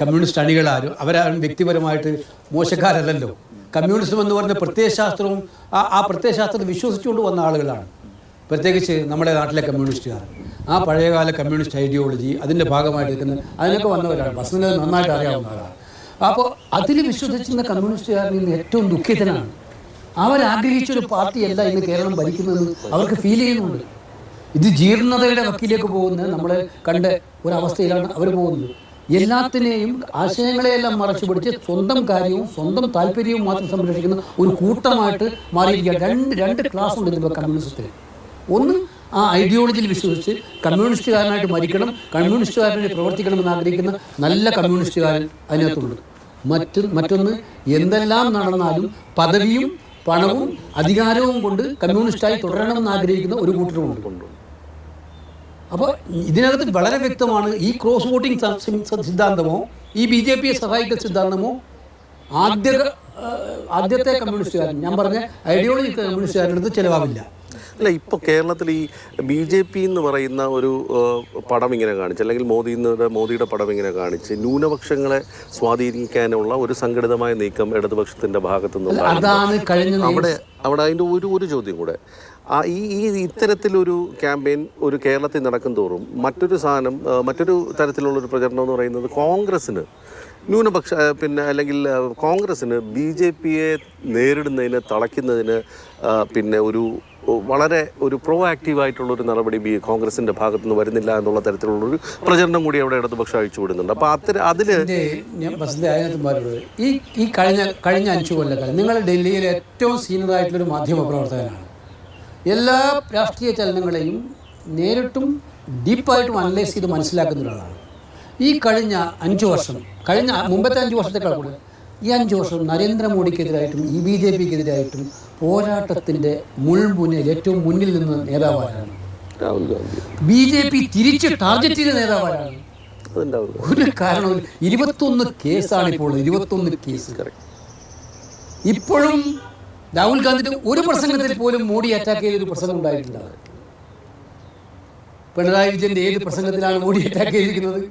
Communist അണികളാരും അവരാരും വ്യക്തിപരമായിട്ട് മോശക്കാരല്ലല്ലോ. Communism എന്ന് പറഞ്ഞ പ്രത്യയശാസ്ത്രവും ആ ആ പ്രത്യയശാസ്ത്രത്തെ വിശ്വസിച്ചുകൊണ്ട് വന്ന ആളുകളാണ്. പ്രത്യേകിച്ച് നമ്മുടെ നാട്ടിലെ കമ്മ്യൂണിസ്റ്റുകാർ. ആ പഴയകാല കമ്മ്യൂണിസ്റ്റ് ഐഡിയോളജി അതിന്റെ ഭാഗമായിട്ട് നിൽക്കുന്ന അതിനൊക്കെ വന്നവരാണ്. ബസ്സിനെ നന്നായിട്ട് അറിയാവുന്ന ആളാണ്. അപ്പോൾ അതിൽ വിശ്വസിച്ചിരുന്ന കമ്മ്യൂണിസ്റ്റുകാരിൽ നിന്ന് ഏറ്റവും ദുഃഖിതനാണ്. അവരാഗ്രഹിച്ചൊരു പാർട്ടിയല്ല ഇന്ന് കേരളം ഭരിക്കുന്നതെന്ന് അവർക്ക് ഫീൽ ചെയ്യുന്നുണ്ട്. ഇത് ജീർണതയുടെ വക്കിലേക്ക് പോകുന്ന നമ്മളെ കണ്ട ഒരവസ്ഥയിലാണ് അവർ പോകുന്നത്. എല്ലാത്തിനെയും ആശയങ്ങളെയെല്ലാം മറച്ചു പിടിച്ച് സ്വന്തം കാര്യവും സ്വന്തം താല്പര്യവും മാത്രം സംരക്ഷിക്കുന്ന ഒരു കൂട്ടമായിട്ട് മാറിയിരിക്കുക. രണ്ട് രണ്ട് ക്ലാസ് ഉണ്ട് ഇതിപ്പോൾ കമ്മ്യൂണിസത്തിൽ ഒന്ന് ആ ഐഡിയോളജിയിൽ വിശ്വസിച്ച് കമ്മ്യൂണിസ്റ്റുകാരനായിട്ട് മരിക്കണം കമ്മ്യൂണിസ്റ്റുകാരനായിട്ട് പ്രവർത്തിക്കണമെന്ന് ആഗ്രഹിക്കുന്ന നല്ല കമ്മ്യൂണിസ്റ്റുകാരൻ അതിനകത്തുണ്ട്. മറ്റ് മറ്റൊന്ന് എന്തെല്ലാം നടന്നാലും പദവിയും പണവും അധികാരവും കൊണ്ട് കമ്മ്യൂണിസ്റ്റായി തുടരണമെന്ന് ആഗ്രഹിക്കുന്ന ഒരു കൂട്ടരും കൂട്ടരുമുണ്ട്. അപ്പോൾ ഇതിനകത്ത് വളരെ വ്യക്തമാണ് ഈ ക്രോസ് വോട്ടിംഗ് സിദ്ധാന്തമോ ഈ ബി ജെ പിയെ സഹായിക്കുന്ന സിദ്ധാന്തമോ ആദ്യ ആദ്യത്തെ കമ്മ്യൂണിസ്റ്റുകാരൻ ഞാൻ പറഞ്ഞ ഐഡിയോളജി കമ്മ്യൂണിസ്റ്റുകാരുടെ അടുത്ത് ചിലവാവില്ല. അല്ല ഇപ്പോൾ കേരളത്തിൽ ഈ ബി ജെ പി എന്ന് പറയുന്ന ഒരു പടം ഇങ്ങനെ കാണിച്ച് അല്ലെങ്കിൽ മോദി മോദിയുടെ പടം ഇങ്ങനെ കാണിച്ച് ന്യൂനപക്ഷങ്ങളെ സ്വാധീനിക്കാനുള്ള ഒരു സംഘടിതമായ നീക്കം ഇടതുപക്ഷത്തിന്റെ ഭാഗത്തു കഴിഞ്ഞ അവിടെ അവിടെ അതിന്റെ ഒരു ഒരു ചോദ്യം കൂടെ. ആ ഈ ഈ ഇത്തരത്തിലൊരു ക്യാമ്പയിൻ ഒരു കേരളത്തിൽ നടക്കും തോറും മറ്റൊരു സാധനം മറ്റൊരു തരത്തിലുള്ള ഒരു പ്രചരണം എന്ന് പറയുന്നത് കോൺഗ്രസ്സിന് ന്യൂനപക്ഷ പിന്നെ അല്ലെങ്കിൽ കോൺഗ്രസ്സിന് ബി ജെ പിയെ നേരിടുന്നതിന് തളയ്ക്കുന്നതിന് പിന്നെ ഒരു വളരെ ഒരു പ്രോ ആക്റ്റീവായിട്ടുള്ളൊരു നടപടി ബി കോൺഗ്രസിന്റെ ഭാഗത്തു നിന്ന് വരുന്നില്ല എന്നുള്ള തരത്തിലുള്ളൊരു പ്രചരണം കൂടി അവിടെ ഇടതുപക്ഷം അഴിച്ചു വിടുന്നുണ്ട് അപ്പോൾ അത്തരം അതിൽ ഞാൻ ഈ കഴിഞ്ഞ കഴിഞ്ഞ അഞ്ചു കൊല്ലക്കാലം നിങ്ങൾ ഡൽഹിയിലെ ഏറ്റവും സീനിയർ ആയിട്ടുള്ളൊരു മാധ്യമ പ്രവർത്തകനാണ്. എല്ലാ രാഷ്ട്രീയ ചലനങ്ങളെയും നേരിട്ടും ഡീപ്പായിട്ടും അനലൈസ് ചെയ്ത് മനസ്സിലാക്കുന്ന ഒരാളാണ്. ഈ കഴിഞ്ഞ അഞ്ചു വർഷം കഴിഞ്ഞ മുമ്പത്തെ അഞ്ച് വർഷത്തേക്കാൾ കൂടുതൽ ഈ അഞ്ച് വർഷം നരേന്ദ്രമോദിക്കെതിരായിട്ടും ഈ ബി ജെ പിക്കെതിരായിട്ടും പോരാട്ടത്തിന്റെ മുൾമുന്നിൽ ഏറ്റവും മുന്നിൽ നിന്ന് നേതാവാരാണ് ബി ജെ പി തിരിച്ച് ടാർഗറ്റ് ചെയ്ത നേതാവാരാണ് ഒരു കാരണവും ഇരുപത്തൊന്ന് കേസാണ് ഇപ്പോൾ ഇരുപത്തൊന്ന് കേസ്. ഇപ്പോഴും രാഹുൽ ഗാന്ധിയുടെ ഒരു പ്രസംഗത്തിൽ പോലും മോഡി അറ്റാക്ക് ചെയ്തൊരു പ്രസംഗം ഉണ്ടായിട്ടുണ്ട് പിണറായി വിജയന്റെ ഏത് പ്രസംഗത്തിലാണ് മോഡി അറ്റാക്ക് ചെയ്തിരിക്കുന്നത്?